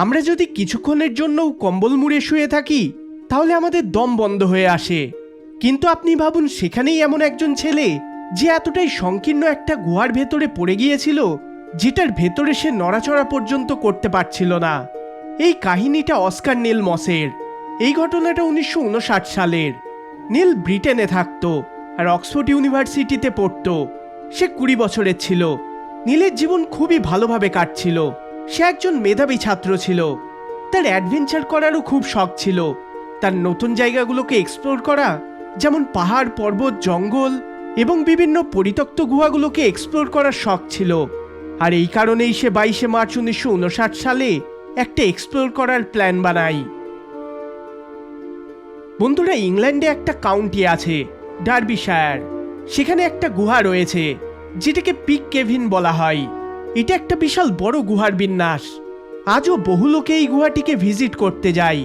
আমরা যদি কিছুক্ষণের জন্যও কম্বল মুড়ে শুয়ে থাকি, তাহলে আমাদের দম বন্ধ হয়ে আসে। কিন্তু আপনি ভাবুন, সেখানেই এমন একজন ছেলে যে এতটাই সংকীর্ণ একটা গুহার ভেতরে পড়ে গিয়েছিল, যেটার ভেতরে সে নড়াচড়া পর্যন্ত করতে পারছিল না। এই কাহিনীটা অস্কার নীল মসের। এই ঘটনাটা উনিশশো উনষাট সালের। নীল ব্রিটেনে থাকত আর অক্সফোর্ড ইউনিভার্সিটিতে পড়তো। সে কুড়ি বছরের ছিল। নীলের জীবন খুবই ভালোভাবে কাটছিল। সে একজন মেধাবী ছাত্র ছিল। তার অ্যাডভেঞ্চার করারও খুব শখ ছিল। তার নতুন জায়গাগুলোকে এক্সপ্লোর করা, যেমন পাহাড়, পর্বত, জঙ্গল এবং বিভিন্ন পরিত্যক্ত গুহাগুলোকে এক্সপ্লোর করার শখ ছিল। আর এই কারণেই সে বাইশে মার্চ উনিশশো উনষাট সালে একটা এক্সপ্লোর করার প্ল্যান বানায়। বন্ধুরা, ইংল্যান্ডে একটা কাউন্টি আছে ডার্বিশায়ার সেখানে একটা গুহা রয়েছে, যেটাকে পিক কেভিন বলা হয়। এটা একটা বিশাল বড় গুহার বিন্যাস। আজও বহু লোকে এই গুহাটিকে ভিজিট করতে যায়।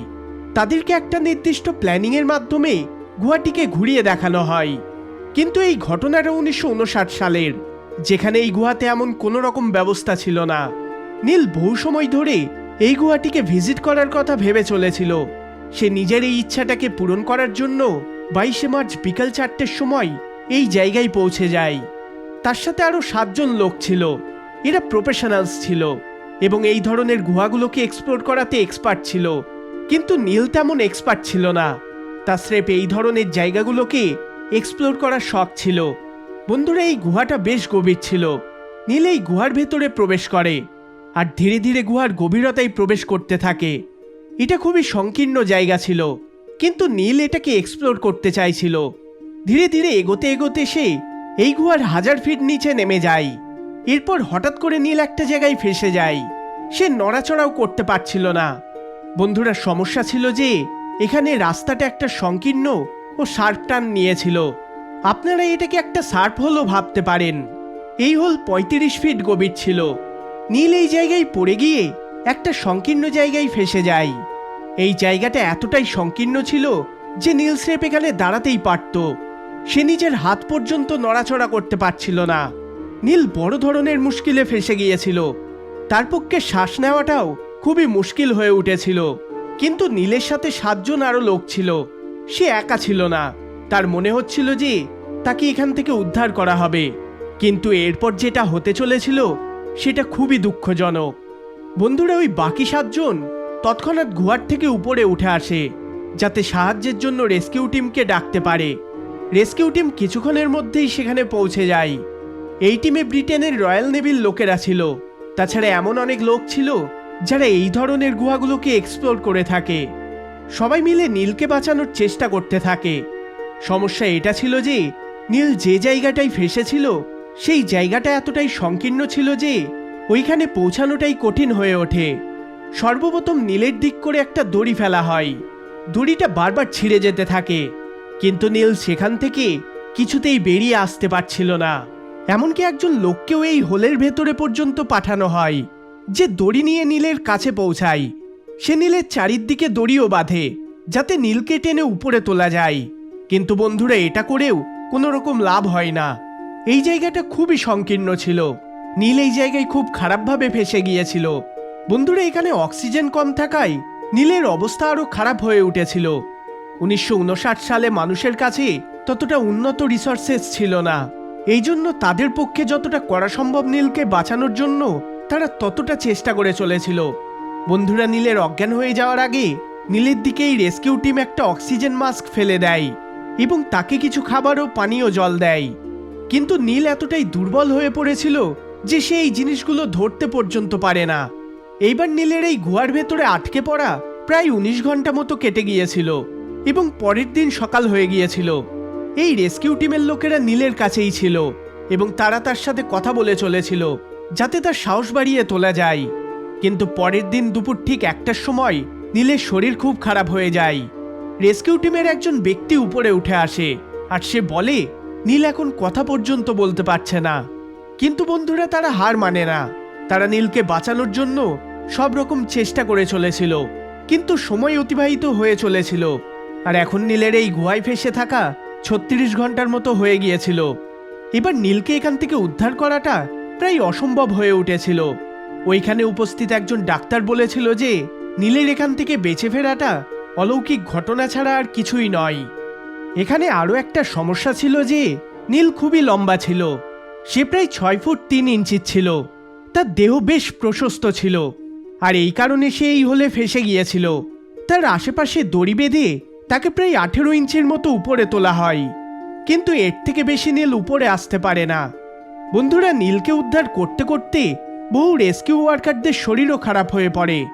তাদেরকে একটা নির্দিষ্ট প্ল্যানিংয়ের মাধ্যমে গুহাটিকে ঘুরিয়ে দেখানো হয়। কিন্তু এই ঘটনাটা উনিশশো উনষাট সালের, যেখানে এই গুহাতে এমন কোনো রকম ব্যবস্থা ছিল না। নীল বহু সময় ধরে এই গুহাটিকে ভিজিট করার কথা ভেবে চলেছিল। সে নিজের এই ইচ্ছাটাকে পূরণ করার জন্য বাইশে মার্চ বিকাল চারটের সময় এই জায়গায় পৌঁছে যায়। তার সাথে আরও সাতজন লোক ছিল। এরা প্রফেশনালস ছিল এবং এই ধরনের গুহাগুলোকে এক্সপ্লোর করাতে এক্সপার্ট ছিল। কিন্তু নীল তেমন এক্সপার্ট ছিল না। তার স্রেফ এই ধরনের জায়গাগুলোকে এক্সপ্লোর করার শখ ছিল। বন্ধুরা, এই গুহাটা বেশ গভীর ছিল। নীল এই গুহার ভেতরে প্রবেশ করে আর ধীরে ধীরে গুহার গভীরতায় প্রবেশ করতে থাকে। এটা খুবই সংকীর্ণ জায়গা ছিল, কিন্তু নীল এটাকে এক্সপ্লোর করতে চাইছিল। ধীরে ধীরে এগোতে এগোতে সে এই গুহার হাজার ফিট নিচে নেমে যায়। এরপর হঠাৎ করে নীল একটা জায়গায় ফেসে যায়। সে নড়াচড়াও করতে পারছিল না। বন্ধুরা, সমস্যা ছিল যে, এখানে রাস্তাটা একটা সংকীর্ণ ও শার্প টার্ন নিয়েছিল। আপনারা এটাকে একটা সার্প হলও ভাবতে পারেন। এই হোল পঁয়ত্রিশ ফিট গভীর ছিল। নীল এই জায়গায় পড়ে গিয়ে একটা সংকীর্ণ জায়গায় ফেসে যায়। এই জায়গাটা এতটাই সংকীর্ণ ছিল যে নীল স্রেপ এখানে দাঁড়াতেই পারত। সে নিজের হাত পর্যন্ত নড়াচড়া করতে পারছিল না। নীল বড় ধরনের মুশকিলে ফেসে গিয়েছিল। তার পক্ষে শ্বাস নেওয়াটাও খুবই মুশকিল হয়ে উঠেছিল। কিন্তু নীলের সাথে সাতজন আরও লোক ছিল। সে একা ছিল না। তার মনে হচ্ছিল যে তাকে এখান থেকে উদ্ধার করা হবে। কিন্তু এরপর যেটা হতে চলেছিল, সেটা খুবই দুঃখজনক। বন্ধুরা, ওই বাকি সাতজন তৎক্ষণাৎ গুহার থেকে উপরে উঠে আসে, যাতে সাহায্যের জন্য রেস্কিউ টিমকে ডাকতে পারে। রেস্কিউ টিম কিছুক্ষণের মধ্যেই সেখানে পৌঁছে যায়। এই টিমে ব্রিটেনের রয়্যাল নেভির লোকেরা ছিল। তাছাড়া এমন অনেক লোক ছিল যারা এই ধরনের গুহাগুলোকে এক্সপ্লোর করে থাকে। সবাই মিলে নীলকে বাঁচানোর চেষ্টা করতে থাকে। সমস্যা এটা ছিল যে, নীল যে জায়গাটায় ফেসেছিল, সেই জায়গাটা এতটাই সংকীর্ণ ছিল যে, ওইখানে পৌঁছানোটাই কঠিন হয়ে ওঠে। সর্বপ্রথম নীলের দিক করে একটা দড়ি ফেলা হয়। দড়িটা বারবার ছিঁড়ে যেতে থাকে, কিন্তু নীল সেখান থেকে কিছুতেই বেরিয়ে আসতে পারছিল না। এমনকি একজন লোককেও এই হোলের ভেতরে পর্যন্ত পাঠানো হয়, যে দড়ি নিয়ে নীলের কাছে পৌঁছায়। সে নীলের চারিদিকে দড়িও বাঁধে, যাতে নীলকে টেনে উপরে তোলা যায়। কিন্তু বন্ধুরা, এটা করেও কোনো রকম লাভ হয় না। এই জায়গাটা খুবই সংকীর্ণ ছিল। নীল এই জায়গায় খুব খারাপভাবে ফেসে গিয়েছিল। বন্ধুরা, এখানে অক্সিজেন কম থাকায় নীলের অবস্থা আরও খারাপ হয়ে উঠেছিল। উনিশশো উনষাট সালে মানুষের কাছে ততটা উন্নত রিসোর্সেস ছিল না। এই জন্য তাদের পক্ষে যতটা করা সম্ভব নীলকে বাঁচানোর জন্য তারা ততটা চেষ্টা করে চলেছিল। বন্ধুরা, নীলের অজ্ঞান হয়ে যাওয়ার আগে নীলের দিকেই রেস্কিউ টিম একটা অক্সিজেন মাস্ক ফেলে দেয় এবং তাকে কিছু খাবার ও পানীয় জল দেয়। কিন্তু নীল এতটাই দুর্বল হয়ে পড়েছিল যে সে এই জিনিসগুলো ধরতে পর্যন্ত পারে না। এইবার নীলের এই গুহার ভেতরে আটকে পড়া প্রায় উনিশ ঘণ্টা মতো কেটে গিয়েছিল এবং পরের দিন সকাল হয়ে গিয়েছিল। এই রেস্কিউ টিমের লোকেরা নীলের কাছেই ছিল এবং তারা তার সাথে কথা বলে চলেছিল, যাতে তার সাহস বাড়িয়ে তোলা যায়। কিন্তু পরের দিন দুপুর ঠিক একটার সময় নীলের শরীর খুব খারাপ হয়ে যায়। রেস্কিউ টিমের একজন ব্যক্তি উপরে উঠে আসে আর সে বলে, নীল এখন কথা পর্যন্ত বলতে পারছে না। কিন্তু বন্ধুরা, তারা হার মানে না। তারা নীলকে বাঁচানোর জন্য সব রকম চেষ্টা করে চলেছিল, কিন্তু সময় অতিবাহিত হয়ে চলেছিল। আর এখন নীলের এই গুহায় ফেসে থাকা ছত্রিশ ঘণ্টার মতো হয়ে গিয়েছিল। এবার নীলকে এখান থেকে উদ্ধার করাটা প্রায় অসম্ভব হয়ে উঠেছিল। ওইখানে উপস্থিত একজন ডাক্তার বলেছিল যে, নীলের এখান থেকে বেঁচে ফেরাটা অলৌকিক ঘটনা ছাড়া আর কিছুই নয়। এখানে আরও একটা সমস্যা ছিল যে, নীল খুবই লম্বা ছিল। সে প্রায় ছয় ফুট তিন ইঞ্চির ছিল। তার দেহ বেশ প্রশস্ত ছিল। আর এই কারণে সে এই হলে ফেসে গিয়েছিল। তার আশেপাশে দড়ি বেঁধে তাকে প্রায় আঠেরো ইঞ্চির মতো উপরে তোলা হয়। কিন্তু এর থেকে বেশি নীল উপরে আসতে পারে না। বন্ধুরা, নীলকে উদ্ধার করতে করতে বহু রেস্কিউ ওয়ার্কারদের শরীরও খারাপ হয়ে পড়ে।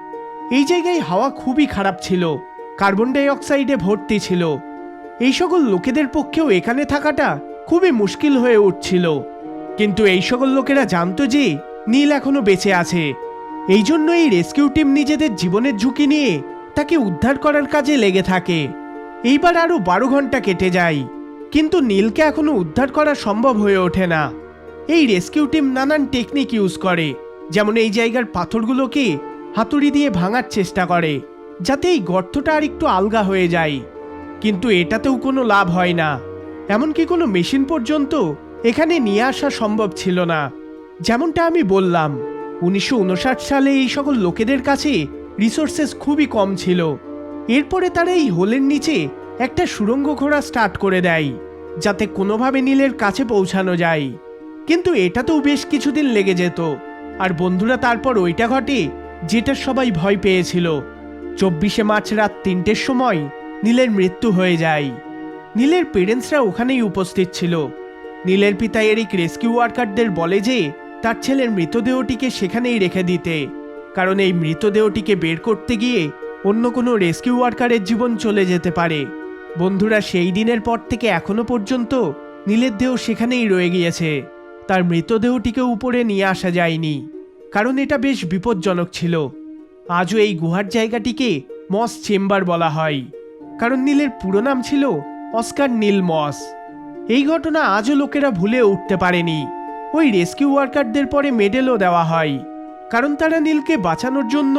এই জায়গায় হাওয়া খুবই খারাপ ছিল। কার্বন ডাই অক্সাইডে ভর্তি ছিল। এই সকল লোকেদের পক্ষেও এখানে থাকাটা খুবই মুশকিল হয়ে উঠছিল। কিন্তু এই সকল লোকেরা জানতো যে নীল এখনও বেঁচে আছে। এই জন্য এই রেস্কিউ টিম নিজেদের জীবনের ঝুঁকি নিয়ে তাকে উদ্ধার করার কাজে লেগে থাকে। এইবার আরও বারো ঘণ্টা কেটে যায়। কিন্তু নীলকে এখনও উদ্ধার করা সম্ভব হয়ে ওঠে না। এই রেস্কিউ টিম নানান টেকনিক ইউজ করে, যেমন এই জায়গার পাথরগুলোকে হাতুড়ি দিয়ে ভাঙার চেষ্টা করে, যাতে এই গর্তটা আর একটু আলগা হয়ে যায়। কিন্তু এটাতেও কোনো লাভ হয় না। এমনকি কোনো মেশিন পর্যন্ত এখানে নিয়ে আসা সম্ভব ছিল না। যেমনটা আমি বললাম, উনিশশো উনষাট সালে এই সকল লোকেদের কাছে রিসোর্সেস খুবই কম ছিল। এরপরে তারা এই হোলের নিচে একটা সুড়ঙ্গ ঘোড়া স্টার্ট করে দেয়, যাতে কোনোভাবে নীলের কাছে পৌঁছানো যায়। কিন্তু এটাতেও বেশ কিছুদিন লেগে যেত, আর বন্ধুরা তারপর ওইটা ঘটে যেটা সবাই ভয় পেয়েছিল। চব্বিশে মার্চ রাত তিনটের সময় নীলের মৃত্যু হয়ে যায়। নীলের পেরেন্টসরা ওখানেই উপস্থিত ছিল। নীলের পিতা এরিক রেস্কিউ ওয়ার্কারদের বলে যে, তার ছেলের মৃতদেহটিকে সেখানেই রেখে দিতে, কারণ এই মৃতদেহটিকে বের করতে গিয়ে অন্য কোনো রেস্কিউ ওয়ার্কারের জীবন চলে যেতে পারে। বন্ধুরা, সেই দিনের পর থেকে এখনও পর্যন্ত নীলের দেহ সেখানেই রয়ে গিয়েছে। তার মৃতদেহটিকে উপরে নিয়ে আসা যায়নি, কারণ এটা বেশ বিপজ্জনক ছিল। আজও এই গুহার জায়গাটিকে মস চেম্বার বলা হয়, কারণ নীলের পুরো নাম ছিল অস্কার নীল মস। এই ঘটনা আজও লোকেরা ভুলে উঠতে পারেনি। ওই রেস্কিউ ওয়ার্কারদের পরে মেডেলও দেওয়া হয়, কারণ তারা নীলকে বাঁচানোর জন্য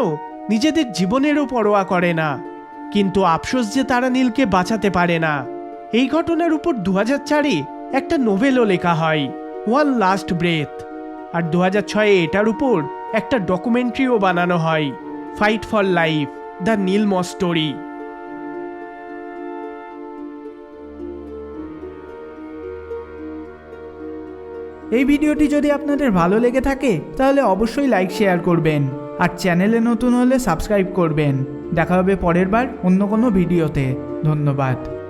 নিজেদের জীবনেরও পরোয়া করে না। কিন্তু আফসোস যে তারা নীলকে বাঁচাতে পারে না। এই ঘটনার উপর দু হাজার চারে একটা নোভেলও লেখা হয়, ওয়ান লাস্ট ব্রেথ। আর দু হাজার ছয়ে এটার উপর একটা ডকুমেন্টারিও বানানো হয়, fight for life, the Neel story. এই ভিডিওটি যদি আপনাদের ভালো লেগে থাকে, তাহলে অবশ্যই লাইক, শেয়ার করবেন। আর চ্যানেলে নতুন হলে সাবস্ক্রাইব করবেন। দেখা হবে পরের বার অন্য কোনো ভিডিওতে। ধন্যবাদ।